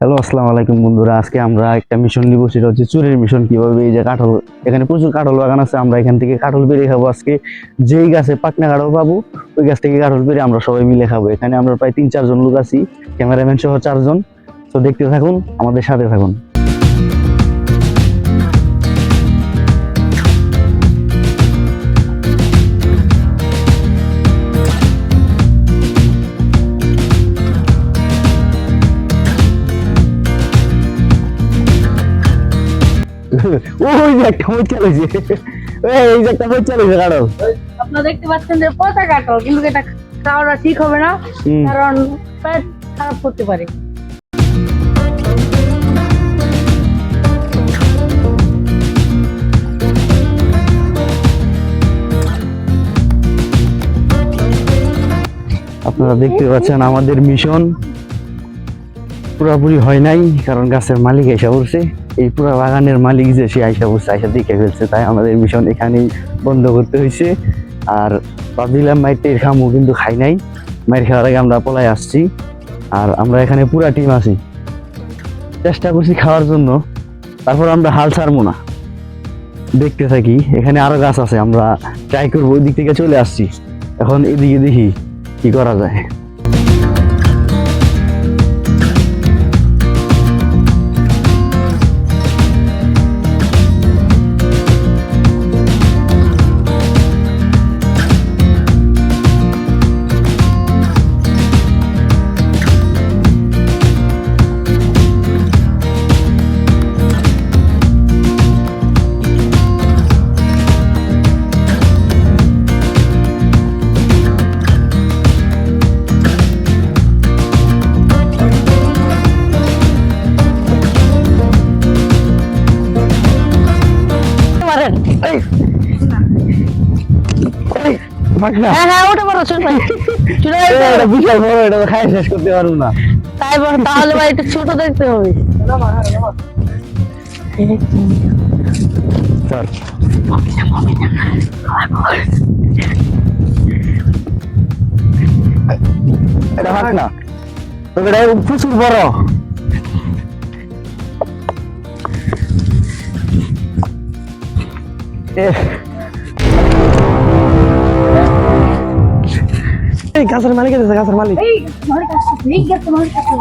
Hello, আসসালামু আলাইকুম বন্ধুরা। আজকে আমরা একটা মিশন নিব, সেটা হচ্ছে চুরির মিশন কীভাবে এই যে কাঁঠাল, এখানে প্রচুর কাঠল বাগান আছে, আমরা এখান থেকে কাঠল পেরে খাব আজকে। যেই গাছে পাকনা কাঠল পাবো, ওই গাছ থেকে কাঁঠাল পেরে আমরা সবাই মিলে খাব। এখানে আমরা প্রায় তিন চারজন লোক আছি, ক্যামেরাম্যান সহ চারজন। তো দেখতে থাকুন, আমাদের সাথে থাকুন। ওই যে একটা এই যে একটা কাঁঠাল আপনারা দেখতে পাচ্ছেন যে পচা কিন্তু এটা খাওয়াটা ঠিক হবে না কারণ পেট খারাপ করতে পারে। আপনারা দেখতে পাচ্ছেন আমাদের মিশন পুরোপুরি হয় নাই কারণ গাছের মালিক এসে পড়ছে। এই পুরো বাগানের মালিক যে, সে আইসা পড়ছে আইসা দেখে ফেলছে। তাই আমাদের মিশন এখানেই বন্ধ করতে হয়েছে আর ভাবছিলাম মাইটের খামু, কিন্তু খাই নাই। মায়ের খাওয়ার আগে আমরা পলাই আসছি। আর আমরা এখানে পুরা টিম আছি। চেষ্টা করছি খাওয়ার জন্য। তারপর আমরা হাল ছাড়বো না। দেখতে থাকি। এখানে আরও গাছ আছে, আমরা ট্রাই করব। ওই দিক থেকে চলে আসছি। এখন এদিকে দেখি কি করা যায়। হ্যাঁ হ্যাঁ ওটা পারো চল ভাই চলে এই, যাবে। এটা বিশাল বড় এটা তো খাই শেষ করতে পারব না। তাই বল তাহলে ভাই একটু ছোট দেখতে হবে। চল। এটা হাত না এটা প্রচুর বড়। এই গাছের মালিক আছে গাছের মালিক। এই মালিক আছে এই গাছের মালিক আছে।